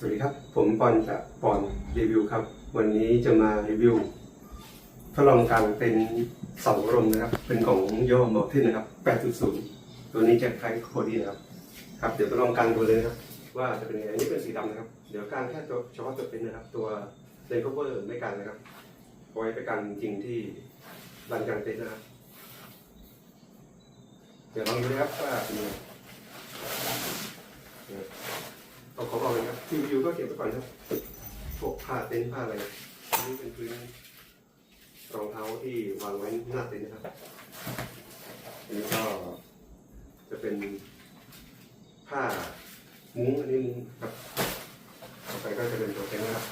สวัสดีครับ ผมปอนจากปอนรีวิวครับ วันนี้จะมารีวิวทดลองการเป็นเสาลมนะครับ เป็นของโยมอทินนะครับ 8.0 ตัวนี้จะคล้ายโคดีนะครับครับ เดี๋ยวทดลองการดูเลยนะครับ ว่าจะเป็นยังไงอันนี้เป็นสีดำนะครับ เดี๋ยวการแค่ตัวเฉพาะตัวเป็นนะครับ ตัวเลนโคเวอร์ไม่กันนะครับเอาไว้ไปกันจริงที่ลานกางเต็นนะครับ เดี๋ยวลองดูนะครับว่าเป็นยังไง เอขอบอกเลยครับทีวิวก็เก็บไปก่อนครับพวกผ้าเต็นท์ผ้าอะไรอันนี่เป็นพื้นรองเท้าที่วางไว้หน้าเต็นท์นะครับอันนี้ก็จะเป็นผ้ามุ้งอันนี้มุ้งครับต่อไปก็จะเป็นตัวเต็นท์นะครับ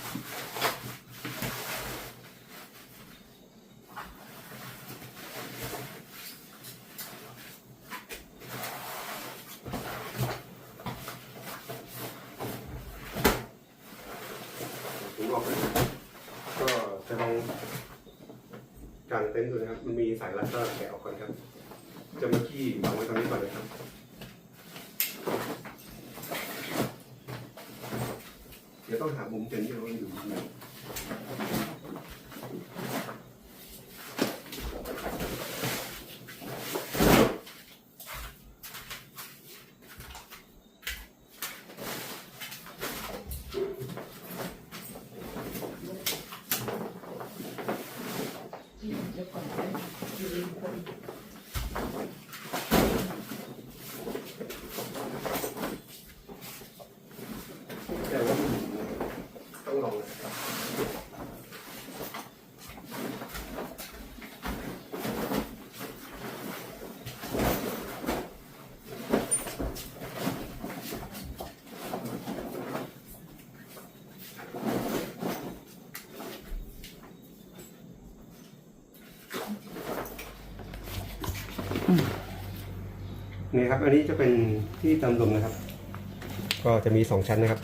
ผมบอกเลยก็จะลองกางเต็นท์ดูนะครับ มันมีสายรัดก็แกะออกก่อนครับ จะมาขี้วางไว้ตรงนี้ก่อนเลยครับเดี๋ยวต้องหามุมเต็นท์ที่เราอยู่ตรงไหนแต่ว่าต้องลองนะครับ นี่ครับ อันนี้จะเป็นที่เติมลมนะครับ ก็จะมีสองชั้นนะครับ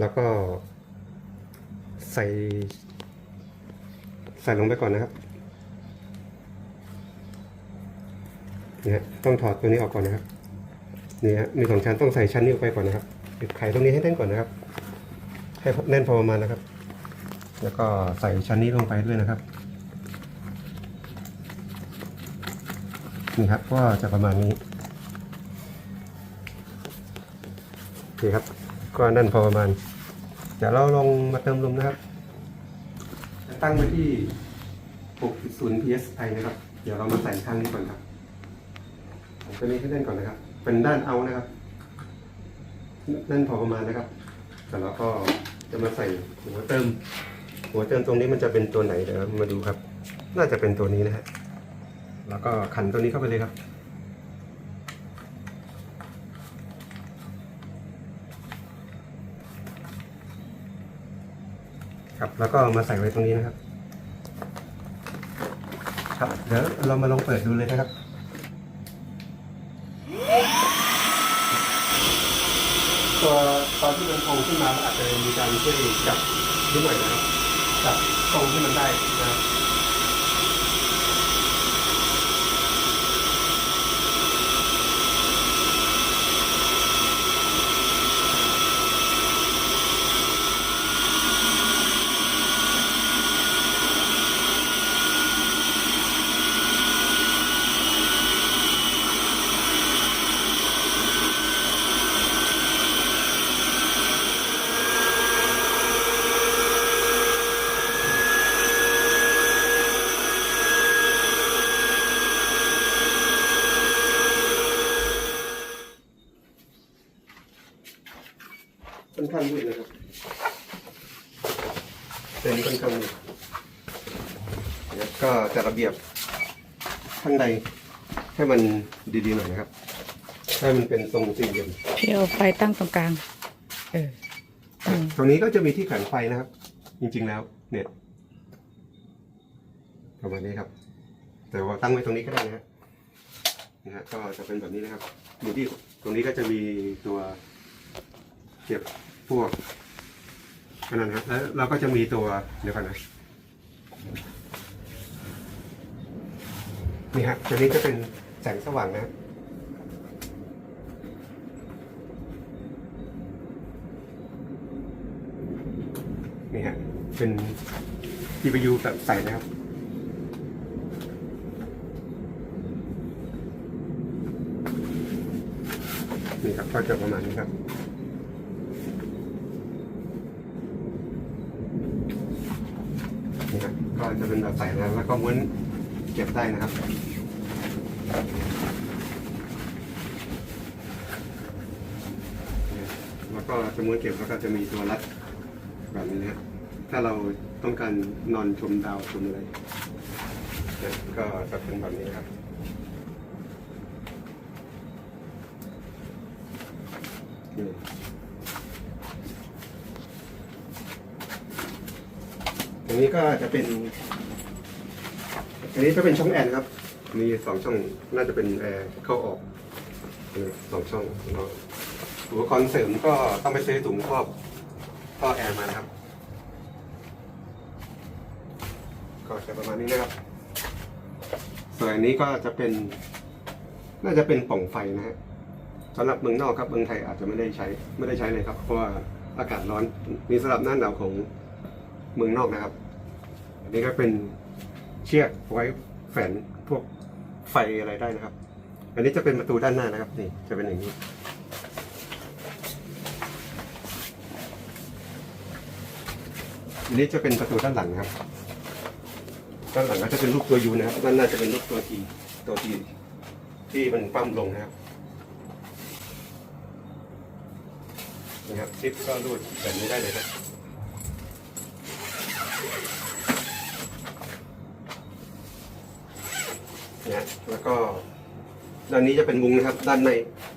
แล้วก็ ใส่ ใส่ลงไปก่อนนะครับนี่ฮะต้องถอดตัวนี้ออกก่อนนะครับนี่ฮะมีสองชั้นต้องใส่ชั้นนี้ออกไปก่อนนะครับปิดไข่ตรงนี้ให้แน่นก่อนนะครับ ให้แน่นพอประมาณนะครับ แล้วก็ใส่ชั้นนี้ลงไปด้วยนะครับ นี่ครับก็จะประมาณนี้โอเคครับ ก็นั่นพอประมาณ เดี๋ยวเราลองมาเติมลมนะครับ ตั้งไว้ที่ 6.0 psi นะครับ เดี๋ยวเรามาใส่ข้างนี้ก่อนครับตัวนี้ให้แน่นก่อนนะครับ เป็นด้านเอานะครับนั่นพอประมาณนะครับแต่เราก็จะมาใส่หัวเติม หัวเติมตรงนี้มันจะเป็นตัวไหนเดี๋ยวมาดูครับ น่าจะเป็นตัวนี้นะฮะ แล้วก็ขันตัวนี้เข้าไปเลยครับ ครับ แล้วก็มาใส่ไว้ตรงนี้นะครับ ครับ เดี๋ยวเรามาลองเปิดดูเลยนะครับตัวตอนที่มันโผล่ขึ้นมาอาจจะมีการช่วยจับนิดหน่อยนะครับจับตรงที่มันได้นะครับ ข้างมืดนะครับเป็นค่อนข้างมืดแล้วก็จะระเบียบข้างในให้มันดีๆหน่อยนะครับ ให้มันเป็นทรงสี่เหลี่ยมพี่เอาไฟตั้งตรงกลาง เอออืมตรงนี้ก็จะมีที่แขวนไฟนะครับ จริงๆแล้ว เนี่ยประมาณนี้ครับ แต่ว่าตั้งไว้ตรงนี้ก็ได้นะฮะนะฮะก็จะเป็นแบบนี้นะครับอยู่ที่ตรงนี้ก็จะมีตัวเก็บ พวกอันนั้นครแล้วเราก็จะมีตัวเดี๋ยวก่อนนะนี่ฮะตัวนี้จะเป็นแสงสว่างนะนี่ฮะเป็น GPU แบบใส่นะครับนี่ครับก็จะประมาณนี้ครับ นี่ครับ ก็จะเป็นแบบใส่นะแล้วก็ม้วนเก็บได้นะครับแล้วก็จะม้วนเก็บแล้วก็จะมีตัวรัดแบบนี้นะครับถ้าเราต้องการนอนชมดาวชมอะไรก็จะเป็นแบบนี้ครับนี่ อันนี้ก็จะเป็น อันนี้ก็เป็นช่องแอร์นครับ มีสองช่องน่าจะเป็นแอร์เข้าออกสองช่องเนาะอุปกรณ์เสริมก็ต้องไปซื้อถุงครอบท่อแอร์มานะครับ ก็จะประมาณนี้นะครับ ส่วนอันนี้ก็จะเป็น น่าจะเป็นปล่องไฟนะฮะสำหรับเมืองนอกครับเมืองไทยอาจจะไม่ได้ใช้ไม่ได้ใช้เลยครับ เพราะว่าอากาศร้อนมีสำหรับหน้าหนาวของเมืองนอกนะครับ อันนี้ก็เป็นเชือกไว้แฝนพวกไฟอะไรได้นะครับ อันนี้จะเป็นประตูด้านหน้านะครับนี่จะเป็นอย่างนี้ อันนี้จะเป็นประตูด้านหลังครับ ด้านหลังก็จะเป็นรูปตัวยูนะครับ ด้านหน้าจะเป็นรูปตัวทีตัวทีที่มันปั้มลงนะครับนะครับซิปก็รูดแบบนี้ได้เลยครับะแล้วก็ด้านนี้จะเป็นมุ้งนะครับ ด้านใน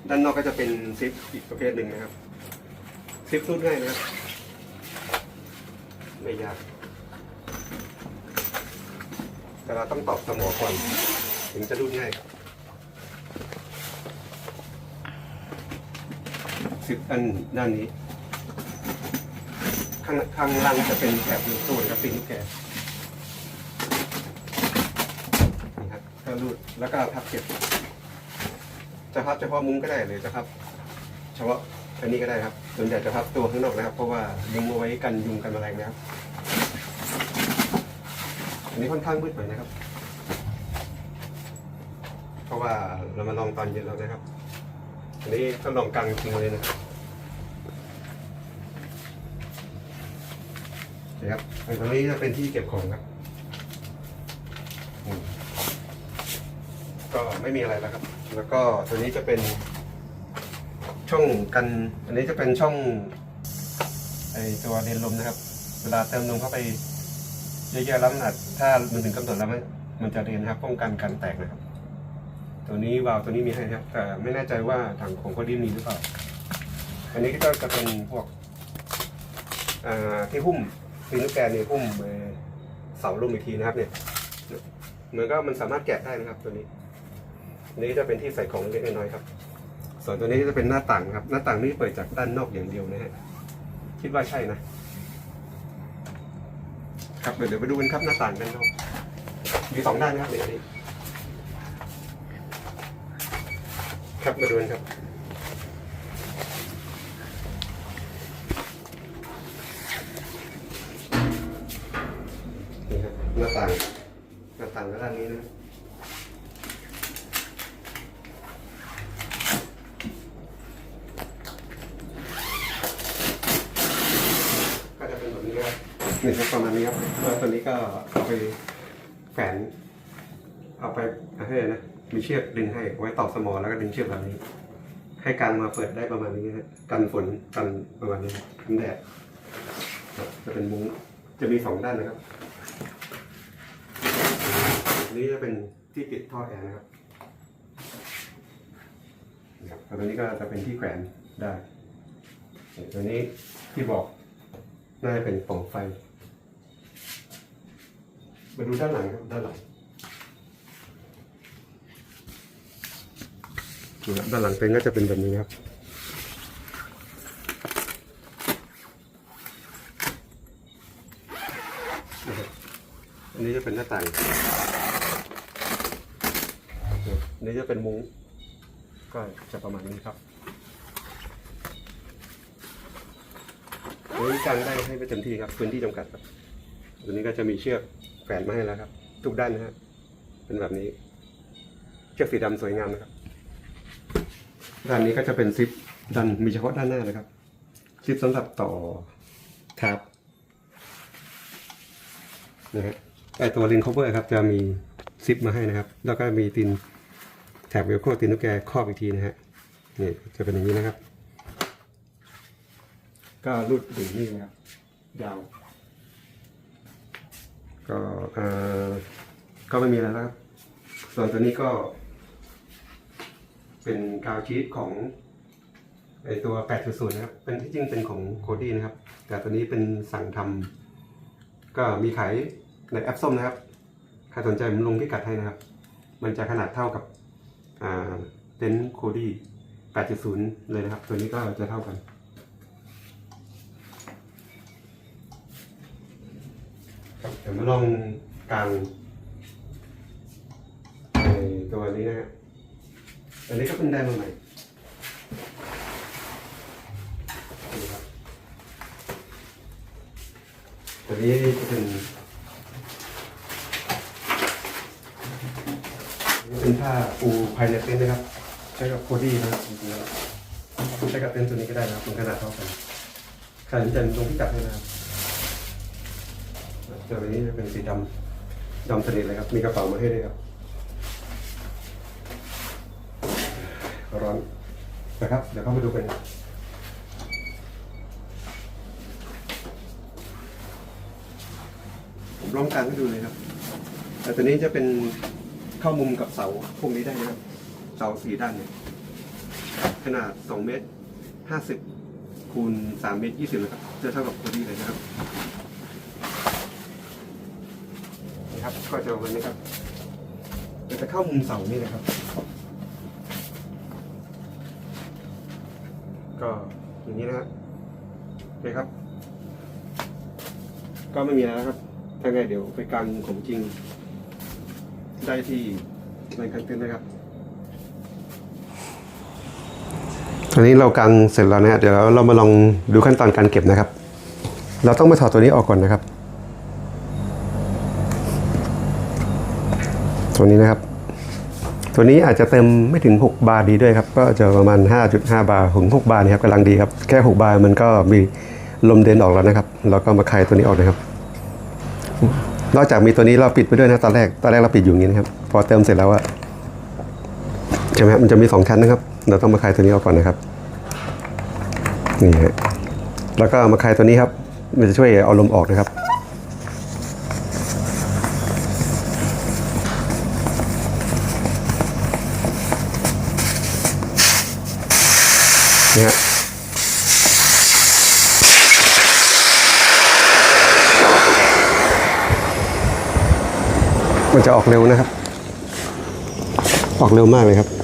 ด้านนอกก็จะเป็นซิปอีกประเภทหนึ่งนะครับซิปรูดง่ายนะครับไม่ยาก แต่เราต้องตอบสมอก่อน ถึงจะรูดง่ายซิปอันด้านนี้ ข้างข้างล่างจะเป็นแถบลูกตู้นะครับเป็นลูกแกะนี่ครับก็รูด แล้วก็พับเก็บ จะพับเฉพาะมุ้งก็ได้หรือจะพับเฉพาะอันนี้ก็ได้ครับส่วนใหญ่จะพับตัวข้างนอกนะครับ เพราะว่ามุ้งเอาไว้กันยุงกันแมลงนะครับ อันนี้ค่อนข้างมืดหน่อยนะครับ เพราะว่าเรามาลองตอนเย็นแล้วนะครับ อันนี้ทดลองกลางจริงเลยนะครับนะครับตรงนี้จะเป็นที่เก็บของครับอืม ก็ไม่มีอะไรแล้วครับ แล้วก็ตัวนี้จะเป็นช่องกัน อันนี้จะเป็นช่องไอตัวเดนลมนะครับ เวลาเติมลมเข้าไปเยอะๆแล้วมันอาจถ้ามันถึงกำหนดแล้วมันมันจะเดนนะครับป้องกันการแตกนะครับ ตัวนี้วาล์วตัวนี้มีให้นะครับ แต่ไม่แน่ใจว่าถังของโคดีมีหรือเปล่า อันนี้ก็จะเป็นพวกอ่าที่หุ้มฟินลูกแกนเนี่ยหุ้มเสาลมอีกทีนะครับเนี่ยเหมือนก็มันสามารถแกะได้นะครับตัวนี้ นี้จะเป็นที่ใส่ของเล็กๆน้อยๆครับ ส่วนตัวนี้จะเป็นหน้าต่างครับ หน้าต่างนี้เปิดจากด้านนอกอย่างเดียวนะฮะ คิดว่าใช่นะ ครับเดี๋ยวเดี๋ยวไปดูกันครับหน้าต่างด้านนอก มีสองด้านนะครับเดี๋ยวนี้ครับมาดูกันครับ นี่ครับหน้าต่างหน้าต่างด้านนี้นะก็จะเป็นแบบนี้ครับ นี่ครับประมาณนี้ครับแล้วตัวนี้ก็เอาไปแฝนเอาไปอะไรนะมีเชือกดึงให้ไว้ต่อสมอแล้วก็ดึงเชือกแบบนี้ ให้การมาเปิดได้ประมาณนี้นะกันฝนกันประมาณนี้กันแดดจะเป็นมุ้งจะมีสองด้านนะครับอันนี้จะเป็นที่ปิดท่อแอร์นะครับแล้วตัวนี้ก็จะเป็นที่แขวนได้ตัวนี้ที่บอกน่าจะเป็นปล่องไฟ มาดูด้านหลังครับด้านหลังด้านหลังเต็นท์ก็จะเป็นแบบนี้ครับอันนี้จะเป็นหน้าต่างอันนี้จะเป็นมุ้งก็จะประมาณนี้ครับตัวนี้การได้ให้ไปเต็มที่ครับ พื้นที่จำกัดครับตัวนี้ก็จะมีเชือก ขวนมาให้แล้วครับ ทุกด้านนะฮะเป็นแบบนี้ เชือกสีดำสวยงามนะครับ ด้านนี้ก็จะเป็นซิปดันมีเฉพาะด้านหน้านะครับ ซิปสำหรับต่อทับนะฮะไอตัวลินคอเวอร์ครับ จะมีซิปมาให้นะครับ แล้วก็มีตินแถบเวลโครตินตุ๊กแกครอบอีกทีนะฮะนี่จะเป็นอย่างนี้นะครับ ก็รูดถึงนี่นะครับยาว ก็เอ่อก็ไม่มีแล้วครับ ส่วนตัวนี้ก็ เป็นกาวชีตของไอตัว 8.0 นะครับ เป็นที่จริงเป็นของโคดี้นะครับ แต่ตัวนี้เป็นสั่งทำก็มีขายในแอปส้มนะครับ ใครสนใจผมลงพิกัดให้นะครับ มันจะขนาดเท่ากับเต็นท์โคดี้8.0 เลยนะครับ ตัวนี้ก็จะเท่ากัน ครับ เดี๋ยวมาลองกางในตัวนี้นะฮะอันนี้ก็เป็นได้มาใหม่ตัวนี้จะเป็นเป็นผ้าปูภายในเต็นท์นะครับ ใช้กับโคดี้นะครับจริงๆแล้วใช้กับเต็นท์ตัวนี้ก็ได้นะครับเป็นขนาดเท่ากันใครสนใจลงพิกัดให้นะครับ ตัวนี้จะเป็นสีดำดำสนิทเลยครับ มีกระเป๋ามาให้ด้วยครับ ร้อนนะครับ เดี๋ยวเข้าไปดูกันผมลองการให้ดูเลยครับ แต่ตัวนี้จะเป็นเข้ามุมกับเสาพวกนี้ได้นะครับ เสาสีด้านเนี่ย ขนาด 2 เมตร 50คูณ3เมตร 20นะครับ จะเท่ากับตัวนี้เลยนะครับ นะครับ ก็จะวันนี้ครับมันจะเข้ามุมเสานี่นะครับ ก็อย่างนี้นะครับโอเคครับ ก็ไม่มีแล้วครับถ้าไงเดี๋ยวไปกางของจริง ได้ที่ในคันเต็นนะครับตอนนี้เรากางเสร็จแล้วนะฮะเดี๋ยวเรามาลองดูขั้นตอนการเก็บนะครับ เราต้องมาถอดตัวนี้ออกก่อนนะครับ ตัวนี้นะครับ ตัวนี้อาจจะเต็มไม่ถึง 6 บาร์ดีด้วยครับ ก็จะประมาณ 5.5 บาร์ถึง6บาร์นี่ครับกำลังดีครับ แค่ 6 บาร์มันก็มีลมเดินออกแล้วนะครับ เราก็มาคลายตัวนี้ออกนะครับ นอกจากมีตัวนี้เราปิดไปด้วยนะตอนแรก ตอนแรกเราปิดอยู่อย่างนี้นะครับ พอเติมเสร็จแล้วอะใช่ไหมมันจะมี 2 ชั้นนะครับ เราต้องมาคลายตัวนี้ออกก่อนนะครับ นี่ฮะ แล้วก็มาคลายตัวนี้ครับ มันจะช่วยเอาลมออกนะครับ นี่ยมันจะออกเร็วนะครับ ออกเร็วมากเลยครับ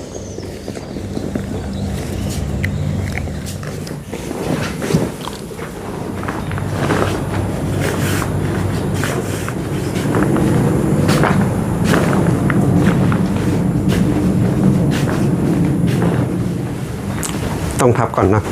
องทับก่อนนะ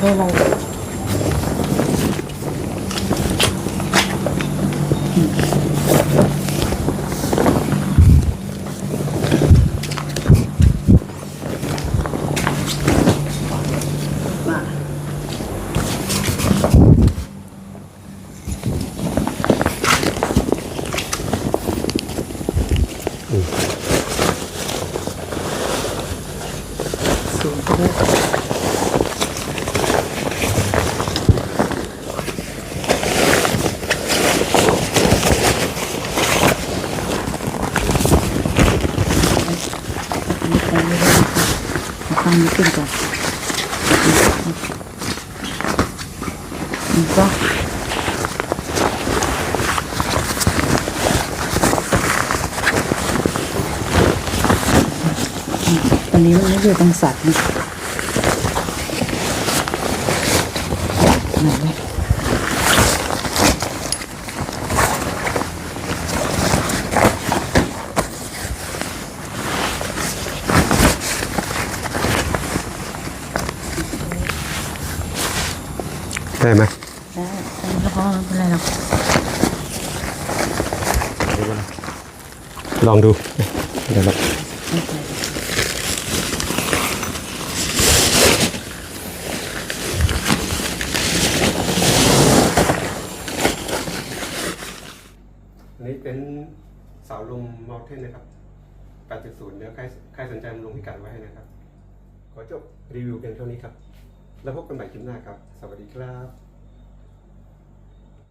ให้เราสูงไปด้วย นี่ไปไม่ได้เอาฟังนี้ขึ้นก่อนนี่ก็ วันนี้มันไม่อยู่ตรงสัตว์นะไหนวะได้ไหมได้อันนี้ก็พอไม่เป็นไรหรอกลองดูเดี๋ยวเรา ไม่เป็นไร อันนี้เป็น เสาลมมอลเทนนะครับ 8.0เดี๋ยวใครใครสนใจมาลงพิกัดไว้ให้นะครับ ขอจบรีวิวกันเท่านี้ครับ แล้วพบกันใหม่คลิปหน้าครับ สวัสดีครับ